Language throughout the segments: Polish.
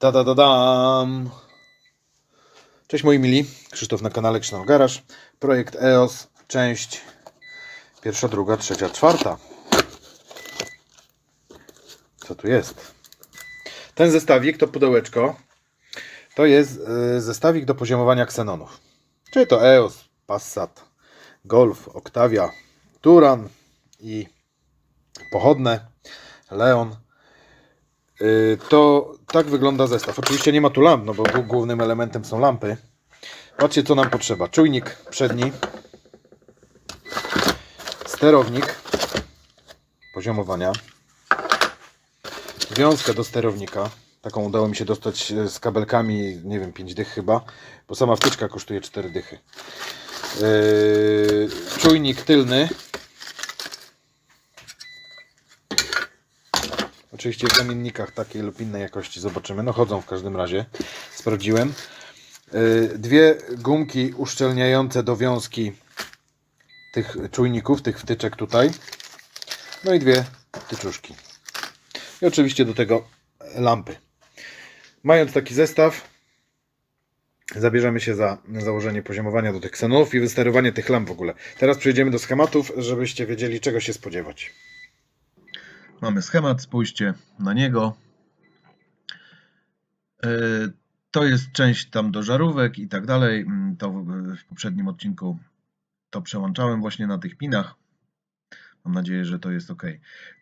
Da da da dam. Cześć moi mili, Krzysztof na kanale Krzysztof Garaż. Projekt EOS, część pierwsza, druga, trzecia, czwarta. Co tu jest? Ten zestawik, to pudełeczko, to jest y, zestawik do poziomowania ksenonów. Czyli to EOS, Passat, Golf, Octavia, Turan i pochodne, Leon. Y, To tak wygląda zestaw. Oczywiście nie ma tu lamp, no bo głównym elementem są lampy. Patrzcie co nam potrzeba. Czujnik przedni, sterownik poziomowania, wiązkę do sterownika. Taką udało mi się dostać e, z kabelkami, nie wiem, 5 dych chyba, bo sama wtyczka kosztuje 4 dychy. Yy, czujnik tylny. Oczywiście w zamiennikach takiej lub innej jakości zobaczymy. No chodzą w każdym razie. Sprawdziłem. Yy, Dwie gumki uszczelniające do wiązki tych czujników, tych wtyczek tutaj. No i dwie tyczuszki. I oczywiście do tego lampy. Mając taki zestaw, zabierzemy się za założenie poziomowania do tych ksenonów i wysterowanie tych lamp w ogóle. Teraz przejdziemy do schematów, żebyście wiedzieli czego się spodziewać. Mamy schemat, spójrzcie na niego. E, To jest część tam do żarówek i tak dalej. Mm, To w poprzednim odcinku to przełączałem właśnie na tych pinach. Mam nadzieję, że to jest ok.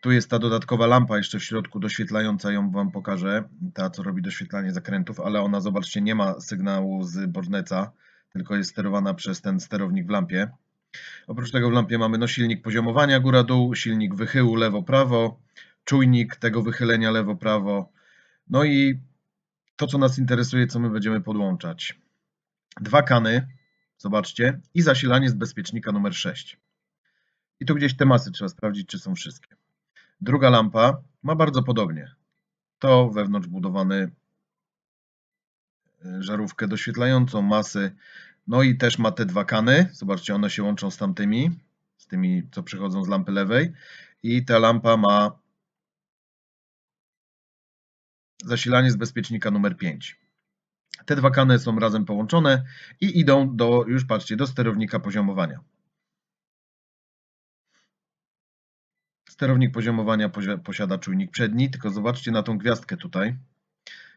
Tu jest ta dodatkowa lampa jeszcze w środku doświetlająca, ją Wam pokażę. Ta, co robi doświetlanie zakrętów, ale ona, zobaczcie, nie ma sygnału z borneca, tylko jest sterowana przez ten sterownik w lampie. Oprócz tego w lampie mamy no, silnik poziomowania góra-dół, silnik wychyłu lewo-prawo, czujnik tego wychylenia lewo-prawo. No i to, co nas interesuje, co my będziemy podłączać. Dwa kany, zobaczcie, i zasilanie z bezpiecznika numer 6. I tu gdzieś te masy trzeba sprawdzić, czy są wszystkie. Druga lampa ma bardzo podobnie. To wewnątrz budowany y, żarówkę doświetlającą, masy. No i też ma te dwa kany. Zobaczcie, one się łączą z tamtymi, z tymi, co przychodzą z lampy lewej. I ta lampa ma zasilanie z bezpiecznika numer 5. Te dwa kany są razem połączone i idą do, już patrzcie, do sterownika poziomowania. Sterownik poziomowania pozi- posiada czujnik przedni, tylko zobaczcie na tą gwiazdkę tutaj.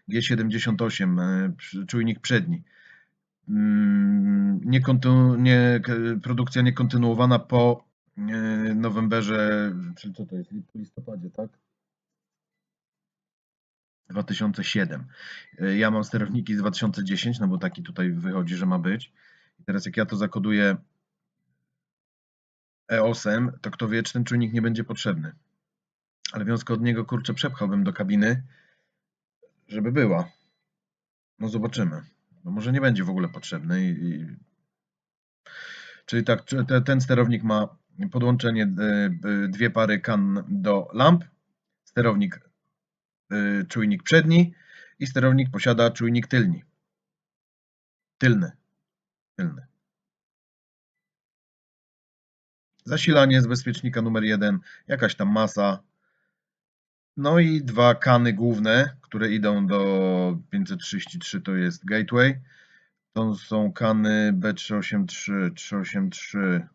G78, e, czujnik przedni. Mm, Nie nie, produkcja niekontynuowana po e, Novemberze, czyli co to jest, listopadzie, tak? 2007. E, Ja mam sterowniki z 2010, no bo taki tutaj wychodzi, że ma być. Teraz jak ja to zakoduję EOS-em, to kto wie, czy ten czujnik nie będzie potrzebny. Ale wiązkę od niego, kurczę, przepchałbym do kabiny, żeby była. No zobaczymy. No może nie będzie w ogóle potrzebny. I, i... Czyli tak, ten sterownik ma podłączenie e, dwie pary kan do lamp, sterownik e, czujnik przedni i sterownik posiada czujnik tylni. Tylny. Tylny. Zasilanie z bezpiecznika numer 1, jakaś tam masa. No i dwa kany główne, które idą do 533, to jest gateway. To są kany B383, 383.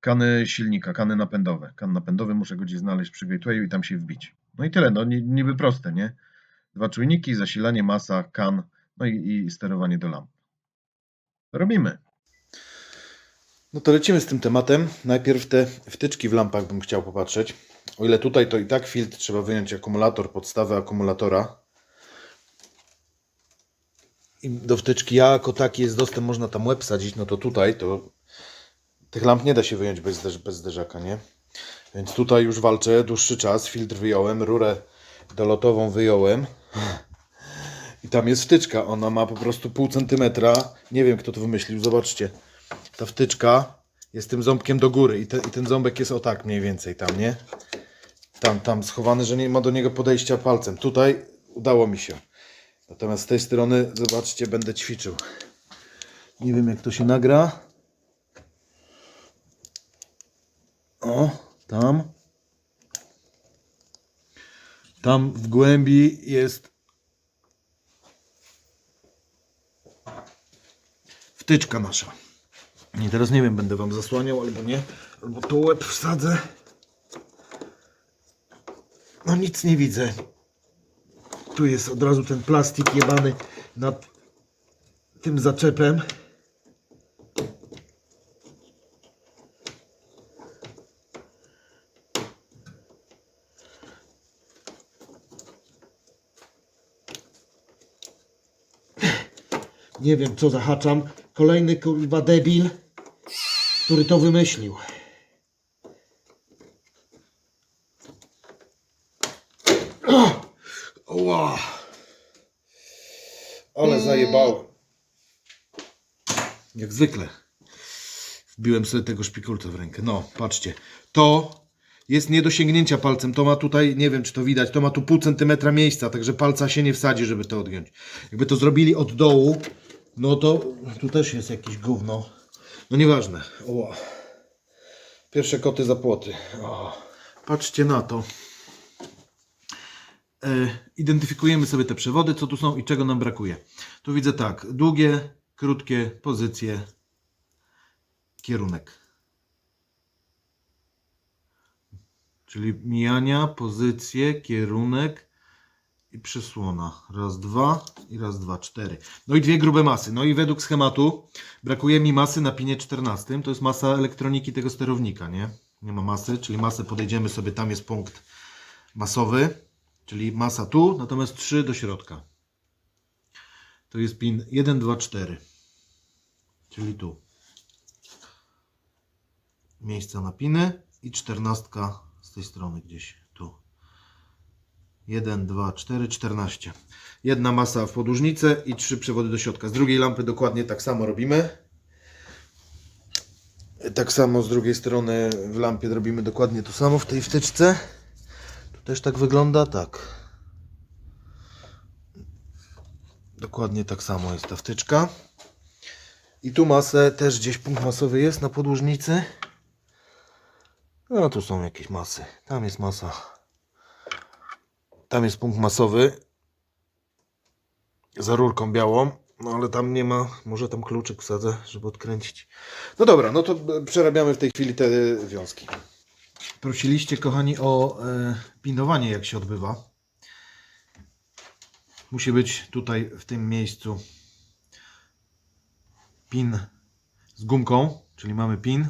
Kany silnika, kany napędowe. Kan napędowy muszę go gdzieś znaleźć przy gatewayu i tam się wbić. No i tyle, no ni- niby proste, nie? Dwa czujniki, zasilanie, masa, kan, no i, i sterowanie do lamp. Robimy. No to lecimy z tym tematem. Najpierw te wtyczki w lampach bym chciał popatrzeć. O ile tutaj to i tak filtr trzeba wyjąć akumulator, podstawę akumulatora. I do wtyczki jako taki jest dostęp, można tam łeb sadzić, no to tutaj to tych lamp nie da się wyjąć bez, zderz- bez zderzaka, nie? Więc tutaj już walczę dłuższy czas. Filtr wyjąłem, rurę dolotową wyjąłem. I tam jest wtyczka. Ona ma po prostu pół centymetra. Nie wiem kto to wymyślił, zobaczcie ta wtyczka jest tym ząbkiem do góry i, te, i ten ząbek jest o tak mniej więcej tam, nie? Tam, tam schowany, że nie ma do niego podejścia palcem. Tutaj udało mi się. Natomiast z tej strony, zobaczcie, będę ćwiczył. Nie wiem, jak to się nagra. O, tam. Tam w głębi jest wtyczka nasza. I teraz nie wiem, będę wam zasłaniał albo nie, albo tu łeb wsadzę. No nic nie widzę. Tu jest od razu ten plastik jebany nad tym zaczepem. Nie wiem co zahaczam. Kolejny kurwa debil, który to wymyślił. Ła. Ale zajebałem. Jak zwykle. Wbiłem sobie tego szpikulca w rękę. No, patrzcie. To jest nie do sięgnięcia palcem. To ma tutaj, nie wiem czy to widać, to ma tu pół centymetra miejsca, także palca się nie wsadzi, żeby to odgiąć. Jakby to zrobili od dołu, no to tu też jest jakieś gówno. No nieważne. O. Pierwsze koty za płoty. O. Patrzcie na to. E, identyfikujemy sobie te przewody, co tu są i czego nam brakuje. Tu widzę tak, długie, krótkie, pozycje, kierunek. Czyli mijania, pozycje, kierunek i przysłona. Raz, dwa i raz, dwa, cztery. No i dwie grube masy. No i według schematu brakuje mi masy na pinie 14. To jest masa elektroniki tego sterownika, nie? Nie ma masy, czyli masę podejdziemy sobie, tam jest punkt masowy, czyli masa tu, natomiast 3 do środka. To jest pin 1, 2, 4. Czyli tu. Miejsca na piny i 14 z tej strony gdzieś. 1, 2, 4, 14. Jedna masa w podłużnicę i trzy przewody do środka. Z drugiej lampy dokładnie tak samo robimy. Tak samo z drugiej strony w lampie robimy dokładnie to samo w tej wtyczce. Tu też tak wygląda, tak. Dokładnie tak samo jest ta wtyczka. I tu masę też gdzieś punkt masowy jest na podłużnicy. No tu są jakieś masy. Tam jest masa. Tam jest punkt masowy. Za rurką białą. No ale tam nie ma. Może tam kluczyk wsadzę, żeby odkręcić. No dobra, no to e, przerabiamy w tej chwili te wiązki. Prosiliście, kochani, o e, pinowanie, jak się odbywa. Musi być tutaj w tym miejscu pin z gumką, czyli mamy pin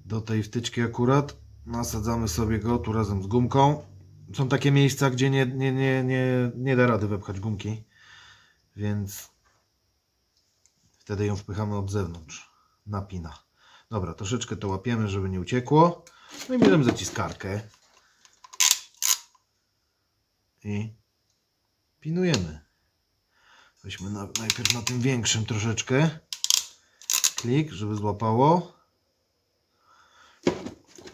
do tej wtyczki akurat. Nasadzamy sobie go tu razem z gumką. Są takie miejsca, gdzie nie, nie, nie, nie, nie da rady wepchać gumki, więc wtedy ją wpychamy od zewnątrz na pina. Dobra, troszeczkę to łapiemy, żeby nie uciekło. No i bierzemy zaciskarkę i pinujemy. Weźmy na, najpierw na tym większym troszeczkę. Klik, żeby złapało.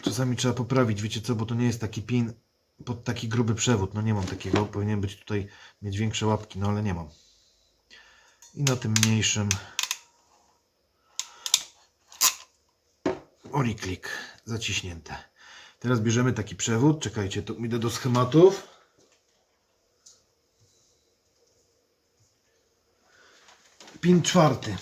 Czasami trzeba poprawić, wiecie co, bo to nie jest taki pin pod taki gruby przewód. No nie mam takiego, powinien być tutaj mieć większe łapki, no ale nie mam. I na tym mniejszym Oriklik zaciśnięte. Teraz bierzemy taki przewód. Czekajcie, to idę do schematów. Pin czwarty.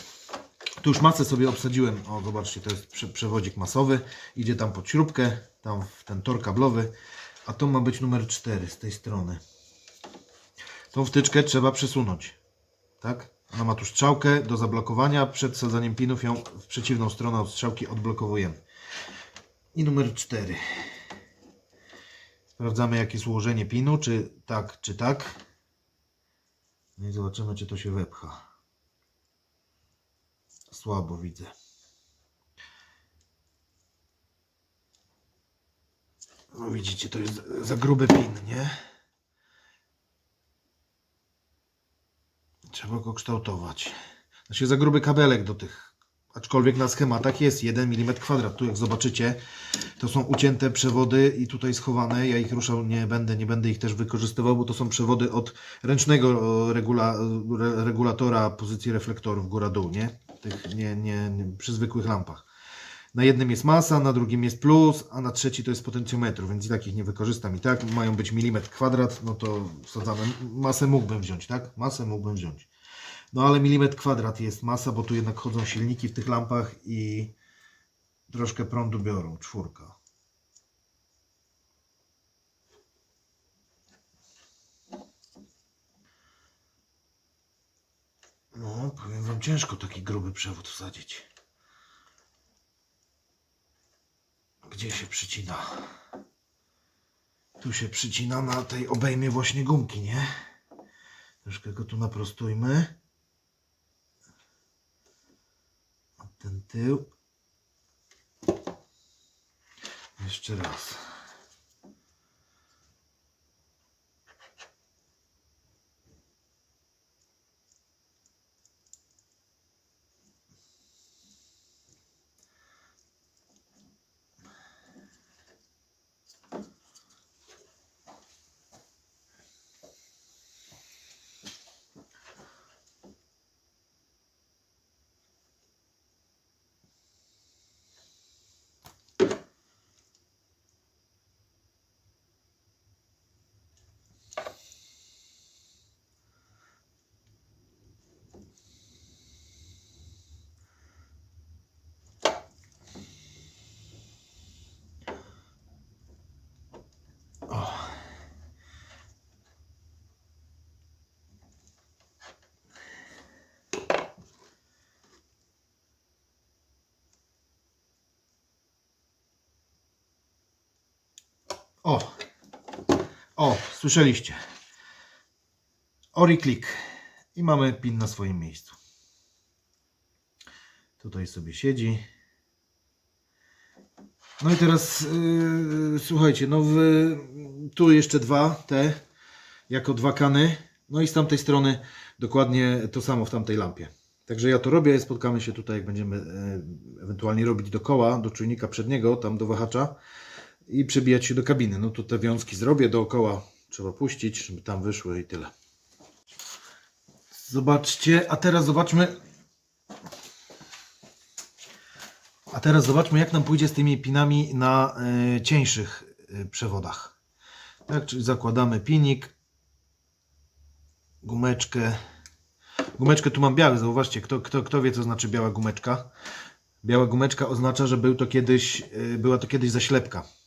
Tu już masę sobie obsadziłem. O, zobaczcie, to jest prze przewodzik masowy. Idzie tam pod śrubkę, tam w ten tor kablowy. A to ma być numer 4 z tej strony. Tą wtyczkę trzeba przesunąć. Tak? Ona ma tu strzałkę do zablokowania. Przed wsadzaniem pinów ją w przeciwną stronę od strzałki odblokowujemy. I numer 4. Sprawdzamy jakie jest ułożenie pinu, czy tak, czy tak. No i zobaczymy, czy to się wepcha. Słabo widzę. No widzicie, to jest za gruby pin, nie? Trzeba go kształtować. Znaczy za gruby kabelek do tych. Aczkolwiek na schematach jest 1 mm kwadrat. Tu jak zobaczycie, to są ucięte przewody i tutaj schowane. Ja ich ruszał nie będę, nie będę ich też wykorzystywał, bo to są przewody od ręcznego regula, re, regulatora pozycji reflektorów góra-dół, nie? Tych nie, nie, nie, przy zwykłych lampach. Na jednym jest masa, na drugim jest plus, a na trzeci to jest potencjometr, więc i takich nie wykorzystam. I tak mają być milimetr kwadrat, no to wsadzamy. Masę mógłbym wziąć, tak? Masę mógłbym wziąć. No ale milimetr kwadrat jest masa, bo tu jednak chodzą silniki w tych lampach i troszkę prądu biorą. Czwórka. No, powiem wam, ciężko taki gruby przewód wsadzić. Gdzie się przycina? Tu się przycina na tej obejmie właśnie gumki, nie? Troszkę go tu naprostujmy. A ten tył. Jeszcze raz. O! O, słyszeliście. Ori klik. I mamy pin na swoim miejscu. Tutaj sobie siedzi. No i teraz yy, słuchajcie, no w, tu jeszcze dwa te jako dwa kany. No i z tamtej strony dokładnie to samo w tamtej lampie. Także ja to robię, spotkamy się tutaj, jak będziemy yy, ewentualnie robić do koła, do czujnika przedniego, tam do wahacza i przebijać się do kabiny. No to te wiązki zrobię dookoła, trzeba puścić, żeby tam wyszły i tyle. Zobaczcie, a teraz zobaczmy. A teraz zobaczmy, jak nam pójdzie z tymi pinami na y, cieńszych y, przewodach. Tak, czyli zakładamy pinik, gumeczkę. Gumeczkę tu mam biały, zauważcie, kto, kto, kto wie, co znaczy biała gumeczka. Biała gumeczka oznacza, że był to kiedyś, y, była to kiedyś zaślepka.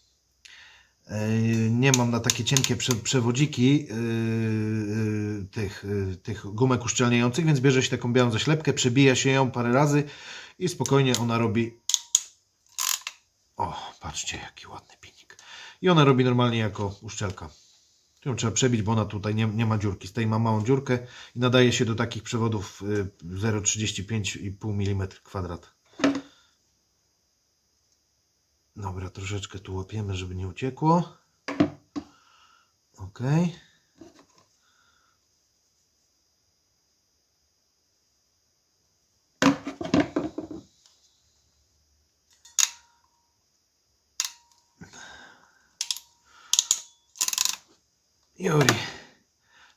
Nie mam na takie cienkie prze, przewodziki yy, yy, tych, yy, tych gumek uszczelniających, więc bierze się taką białą zaślepkę, przebija się ją parę razy i spokojnie ona robi. O, patrzcie, jaki ładny pinik. I ona robi normalnie jako uszczelka. Ją trzeba przebić, bo ona tutaj nie, nie ma dziurki. Z tej ma małą dziurkę i nadaje się do takich przewodów yy, 0,35,5 mm kwadrat. Dobra, troszeczkę tu łapiemy, żeby nie uciekło. Ok. Jori.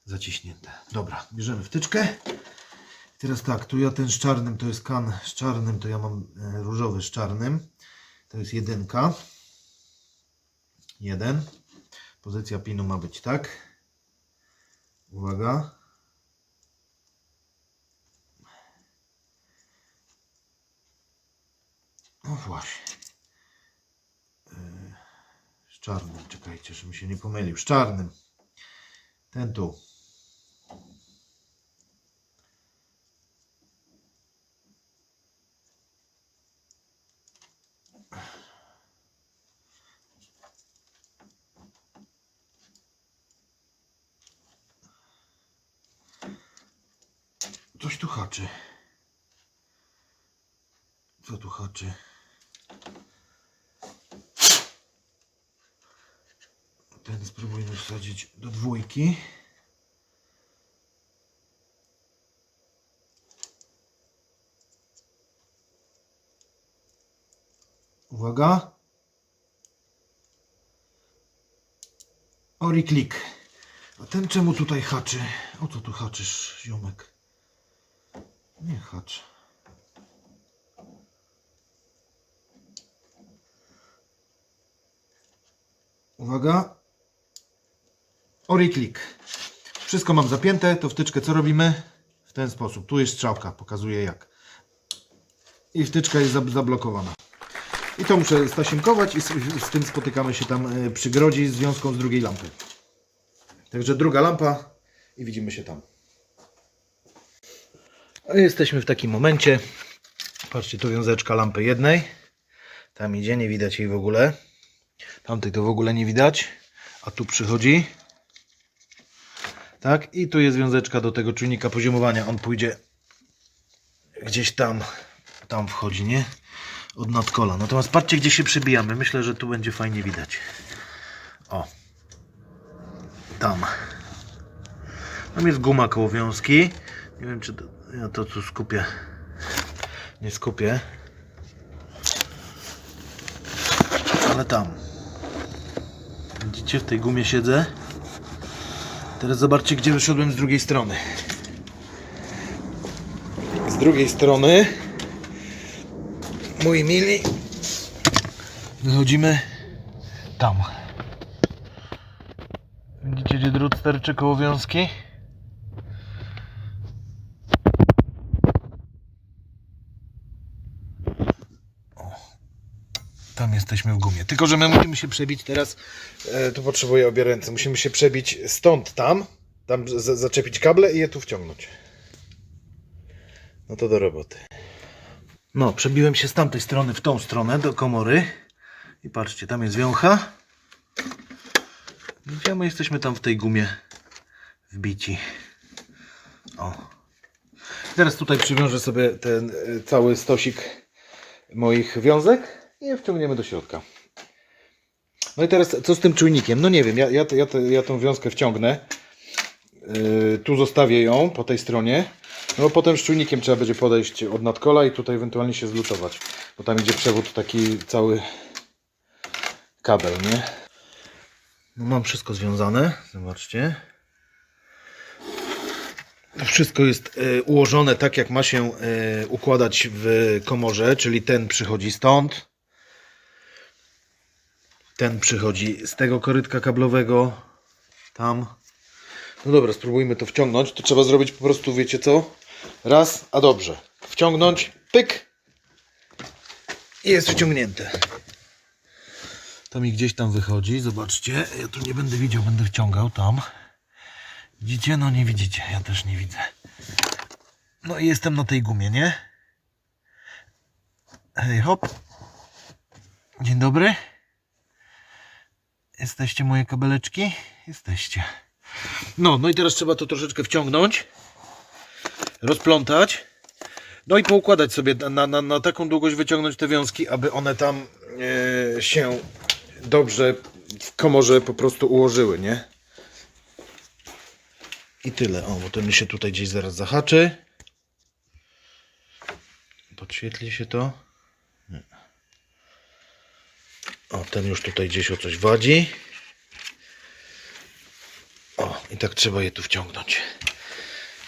Zaciśnięte. Dobra, bierzemy wtyczkę. Teraz tak, tu ja ten z czarnym, to jest kan z czarnym, to ja mam e, różowy z czarnym. To jest jedynka. Jeden. Pozycja pinu ma być tak. Uwaga. No właśnie. Yy, Z czarnym, czekajcie, żebym się nie pomylił. Z czarnym. Ten tu. Coś tu haczy. Co tu haczy? Ten spróbujmy wsadzić do dwójki. Uwaga. Ori klik. A ten czemu tutaj haczy? O co tu haczysz, ziomek? Nie hacz. Uwaga. Ori klik. Wszystko mam zapięte. To wtyczkę co robimy? ten sposób. Tu jest strzałka, pokazuje jak. I wtyczka jest zab- zablokowana. I to muszę stasiemkować i z, z tym spotykamy się tam y, przy grodzi związką z drugiej lampy. Także druga lampa i widzimy się tam. Jesteśmy w takim momencie. Patrzcie, tu wiązeczka lampy jednej. Tam idzie, nie widać jej w ogóle. Tamtej to w ogóle nie widać. A tu przychodzi. Tak, i tu jest wiązeczka do tego czujnika poziomowania. On pójdzie gdzieś tam. Tam wchodzi, nie? Od nadkola. Natomiast patrzcie, gdzie się przybijamy. Myślę, że tu będzie fajnie widać. O. Tam. Tam jest guma koło wiązki. Nie wiem, czy to, ja to tu skupię. Nie skupię. Ale tam. Widzicie, w tej gumie siedzę. Teraz zobaczcie, gdzie wyszedłem z drugiej strony. Z drugiej strony, moi mili, wychodzimy tam. Widzicie, gdzie drut sterczy koło wiązki? Tam jesteśmy w gumie. Tylko, że my musimy się przebić teraz. E, tu potrzebuję obie ręce. Musimy się przebić stąd tam. Tam z- zaczepić kable i je tu wciągnąć. No to do roboty. No, przebiłem się z tamtej strony w tą stronę do komory. I patrzcie, tam jest wiącha. Gdzie my jesteśmy tam w tej gumie wbici. O. Teraz tutaj przywiążę sobie ten e, cały stosik moich wiązek i wciągniemy do środka. No i teraz co z tym czujnikiem? No nie wiem, ja, ja, ja, ja tą wiązkę wciągnę. Yy, tu zostawię ją po tej stronie. No potem z czujnikiem trzeba będzie podejść od nadkola i tutaj ewentualnie się zlutować. Bo tam idzie przewód taki cały kabel, nie? No mam wszystko związane. Zobaczcie. Wszystko jest e, ułożone tak, jak ma się e, układać w komorze, czyli ten przychodzi stąd, ten przychodzi z tego korytka kablowego, tam. No dobra, spróbujmy to wciągnąć. To trzeba zrobić po prostu, wiecie co? Raz, a dobrze. Wciągnąć, pyk i jest wciągnięte. To mi gdzieś tam wychodzi, zobaczcie. Ja tu nie będę widział, będę wciągał tam. Widzicie? No nie widzicie, ja też nie widzę. No i jestem na tej gumie, nie? Hej, hop. Dzień dobry. Jesteście moje kabeleczki? Jesteście. No, no i teraz trzeba to troszeczkę wciągnąć, rozplątać, no i poukładać sobie na, na, na taką długość wyciągnąć te wiązki, aby one tam e, się dobrze w komorze po prostu ułożyły, nie? I tyle. O, bo ten się tutaj gdzieś zaraz zahaczy. Podświetli się to. Nie. O, ten już tutaj gdzieś o coś wadzi. O, i tak trzeba je tu wciągnąć.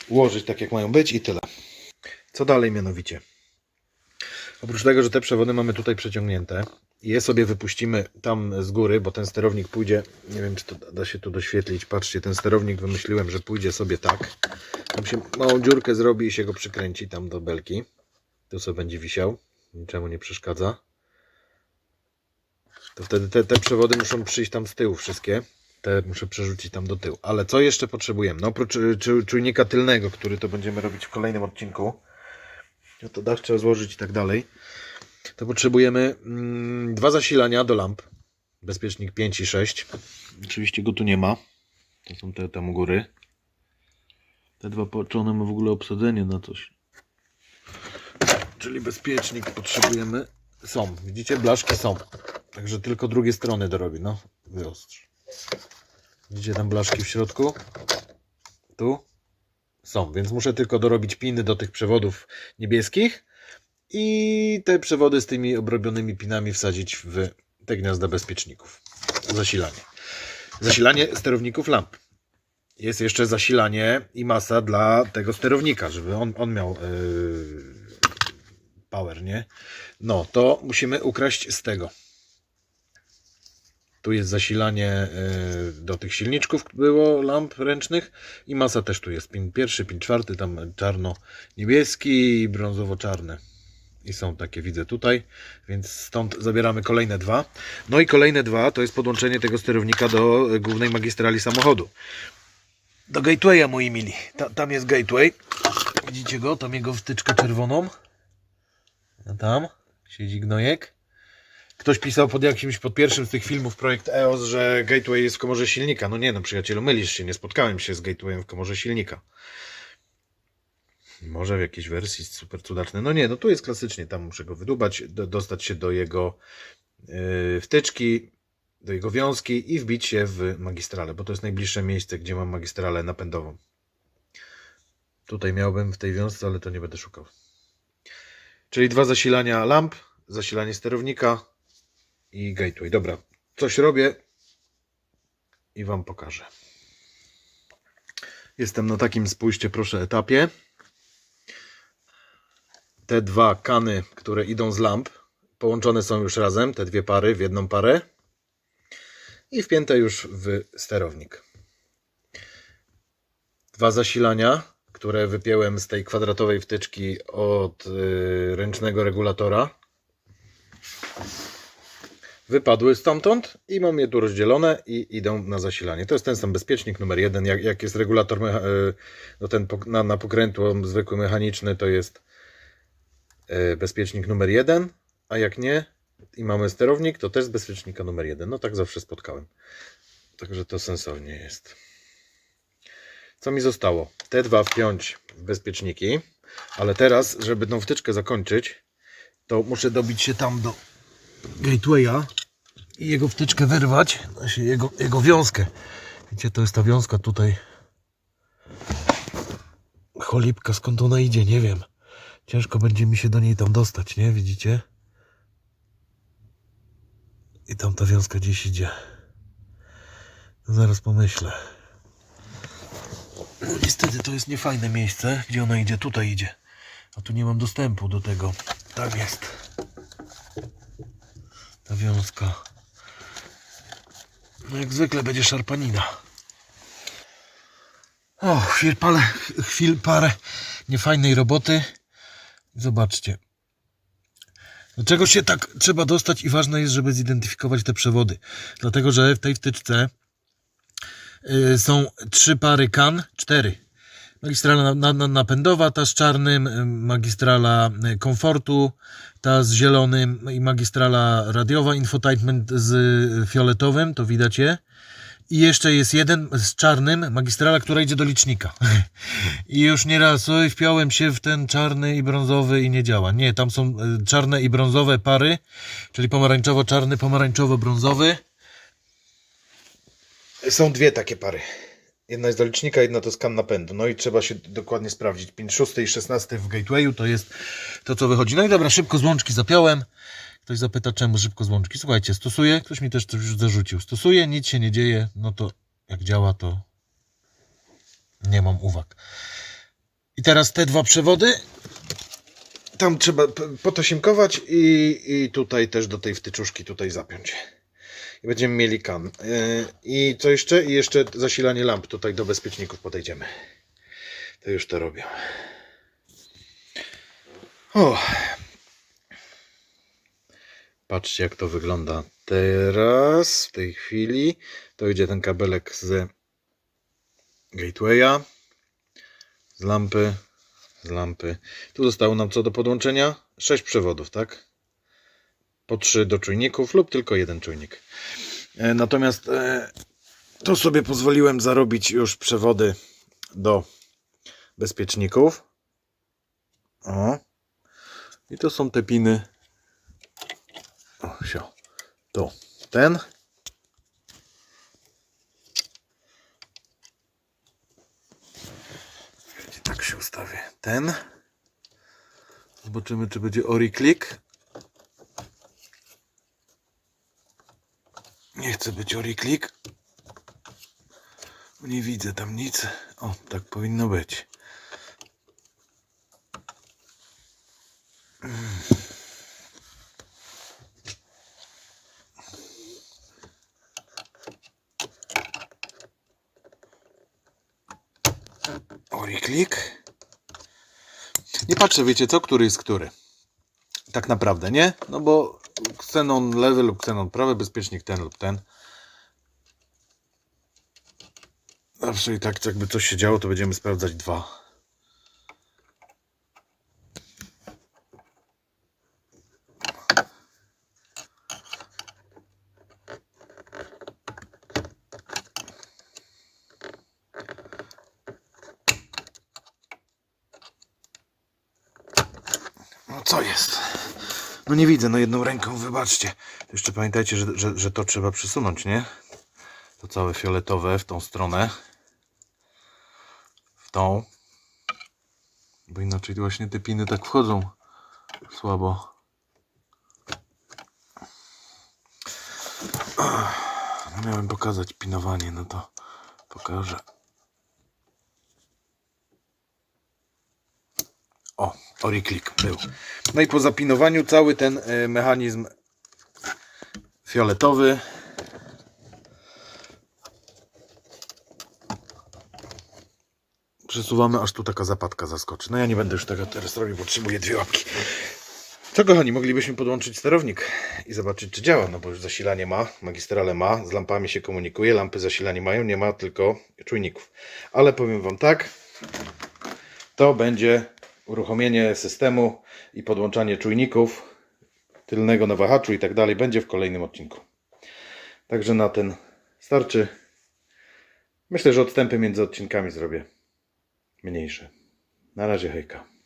Ułożyć tak jak mają być i tyle. Co dalej mianowicie? Oprócz tego, że te przewody mamy tutaj przeciągnięte, je sobie wypuścimy tam z góry, bo ten sterownik pójdzie, nie wiem czy to da się tu doświetlić, patrzcie, ten sterownik wymyśliłem, że pójdzie sobie tak. Tam się małą dziurkę zrobi i się go przykręci tam do belki. Tu sobie będzie wisiał, niczemu nie przeszkadza. To wtedy te, te przewody muszą przyjść tam z tyłu wszystkie. Te muszę przerzucić tam do tyłu. Ale co jeszcze potrzebujemy? No oprócz y, czu- czujnika tylnego, który to będziemy robić w kolejnym odcinku. No to dach trzeba złożyć i tak dalej. To potrzebujemy mm, dwa zasilania do lamp. Bezpiecznik 5 i 6. Oczywiście go tu nie ma. To są te tam u góry. Te dwa, czy ma w ogóle obsadzenie na coś? Czyli bezpiecznik potrzebujemy. Są, widzicie, blaszki są. Także tylko drugie strony dorobi. No, wyostrz. Widzicie tam blaszki w środku? Tu? Są, więc muszę tylko dorobić piny do tych przewodów niebieskich i te przewody z tymi obrobionymi pinami wsadzić w te gniazda bezpieczników. Zasilanie. Zasilanie sterowników lamp. Jest jeszcze zasilanie i masa dla tego sterownika, żeby on, on miał yy, power, nie? No, to musimy ukraść z tego. Tu jest zasilanie e, do tych silniczków, było lamp ręcznych i masa też tu jest. Pin pierwszy, pin czwarty, tam czarno-niebieski i brązowo-czarne. I są takie, widzę tutaj, więc stąd zabieramy kolejne dwa. No i kolejne dwa to jest podłączenie tego sterownika do głównej magistrali samochodu. Do gatewaya, moi mili. Ta, tam jest gateway. Widzicie go? Tam jego wtyczkę czerwoną. A tam siedzi gnojek. Ktoś pisał pod jakimś, pod pierwszym z tych filmów projekt EOS, że gateway jest w komorze silnika. No nie no, przyjacielu, mylisz się, nie spotkałem się z gatewayem w komorze silnika. Może w jakiejś wersji super cudacznej. No nie, no tu jest klasycznie, tam muszę go wydubać, do, dostać się do jego yy, wtyczki, do jego wiązki i wbić się w magistralę, bo to jest najbliższe miejsce, gdzie mam magistralę napędową. Tutaj miałbym w tej wiązce, ale to nie będę szukał. Czyli dwa zasilania lamp, zasilanie sterownika i gateway. Dobra, coś robię i Wam pokażę. Jestem na takim, spójrzcie proszę, etapie. Te dwa kany, które idą z lamp, połączone są już razem, te dwie pary w jedną parę i wpięte już w sterownik. Dwa zasilania, które wypięłem z tej kwadratowej wtyczki od y, ręcznego regulatora. Wypadły stamtąd i mam je tu rozdzielone i idą na zasilanie. To jest ten sam bezpiecznik numer jeden. Jak, jak jest regulator y, no ten na, na pokrętło zwykły mechaniczny, to jest y, bezpiecznik numer jeden, a jak nie i mamy sterownik, to też z bezpiecznika numer jeden. No tak zawsze spotkałem. Także to sensownie jest. Co mi zostało? Te dwa wpiąć bezpieczniki, ale teraz, żeby tą wtyczkę zakończyć, to muszę dobić się tam do gatewaya i jego wtyczkę wyrwać, znaczy jego, jego wiązkę. Wiecie, to jest ta wiązka tutaj. Cholipka, skąd ona idzie, nie wiem. Ciężko będzie mi się do niej tam dostać, nie? Widzicie? I tam ta wiązka gdzieś idzie. Zaraz pomyślę. No niestety to jest niefajne miejsce, gdzie ona idzie. Tutaj idzie. A tu nie mam dostępu do tego. Tam jest. Ta wiązka. No jak zwykle będzie szarpanina. O, chwil, parę, chwil parę niefajnej roboty. Zobaczcie. Do czego się tak trzeba dostać i ważne jest, żeby zidentyfikować te przewody. Dlatego, że w tej wtyczce y, są trzy pary kan, cztery. Magistrala na, na, na- napędowa, ta z czarnym, y, magistrala y, komfortu, ta z zielonym i magistrala radiowa, infotainment z y, fioletowym, to widać je. I jeszcze jest jeden z czarnym, magistrala, która idzie do licznika. I już nieraz oj, wpiąłem się w ten czarny i brązowy i nie działa. Nie, tam są czarne i brązowe pary, czyli pomarańczowo-czarny, pomarańczowo-brązowy. Są dwie takie pary. Jedna jest do licznika, jedna to skan napędu. No i trzeba się dokładnie sprawdzić. Pin 6 i 16 w gatewayu to jest to, co wychodzi. No i dobra, szybko z łączki zapiąłem. Ktoś zapyta, czemu szybko z łączki. Słuchajcie, stosuję. Ktoś mi też to już zarzucił. Stosuję, nic się nie dzieje. No to jak działa, to nie mam uwag. I teraz te dwa przewody. Tam trzeba p- potasimkować i, i tutaj też do tej wtyczuszki tutaj zapiąć. I będziemy mieli kan. Yy, I co jeszcze? I jeszcze zasilanie lamp tutaj do bezpieczników podejdziemy. To już to robię. O. Patrzcie jak to wygląda teraz, w tej chwili. To idzie ten kabelek z gatewaya, z lampy, z lampy. Tu zostało nam co do podłączenia? 6 przewodów, tak? Po 3 do czujników lub tylko jeden czujnik. E, Natomiast e, to sobie pozwoliłem zarobić już przewody do bezpieczników. O. I to są te piny. O, sio. Tu. Ten. Tak się ustawię. Ten. Zobaczymy, czy będzie Ori Nie chcę być oriklik. Nie widzę tam nic. O, tak powinno być. Oriklik. Nie patrzę, wiecie co, który jest który. Tak naprawdę, nie? No bo Xenon lewy lub Xenon prawy, bezpiecznik ten lub ten. Zawsze i tak, jakby coś się działo, to będziemy sprawdzać dwa. No co jest? No nie widzę, no jedną ręką, wybaczcie. Jeszcze pamiętajcie, że, że, że to trzeba przesunąć, nie? To całe fioletowe w tą stronę. W tą. Bo inaczej właśnie te piny tak wchodzą słabo. No miałem pokazać pinowanie, no to pokażę. O, oriklik był. No i po zapinowaniu cały ten e, mechanizm fioletowy przesuwamy, aż tu taka zapadka zaskoczy. No ja nie będę już tego teraz robił, potrzebuję dwie łapki. Co kochani, moglibyśmy podłączyć sterownik i zobaczyć czy działa, no bo już zasilanie ma, magistrale ma, z lampami się komunikuje, lampy zasilanie mają, nie ma tylko czujników. Ale powiem Wam tak, to będzie uruchomienie systemu i podłączanie czujników tylnego na wahaczu i tak dalej będzie w kolejnym odcinku. Także na ten starczy. Myślę, że odstępy między odcinkami zrobię mniejsze. Na razie hejka.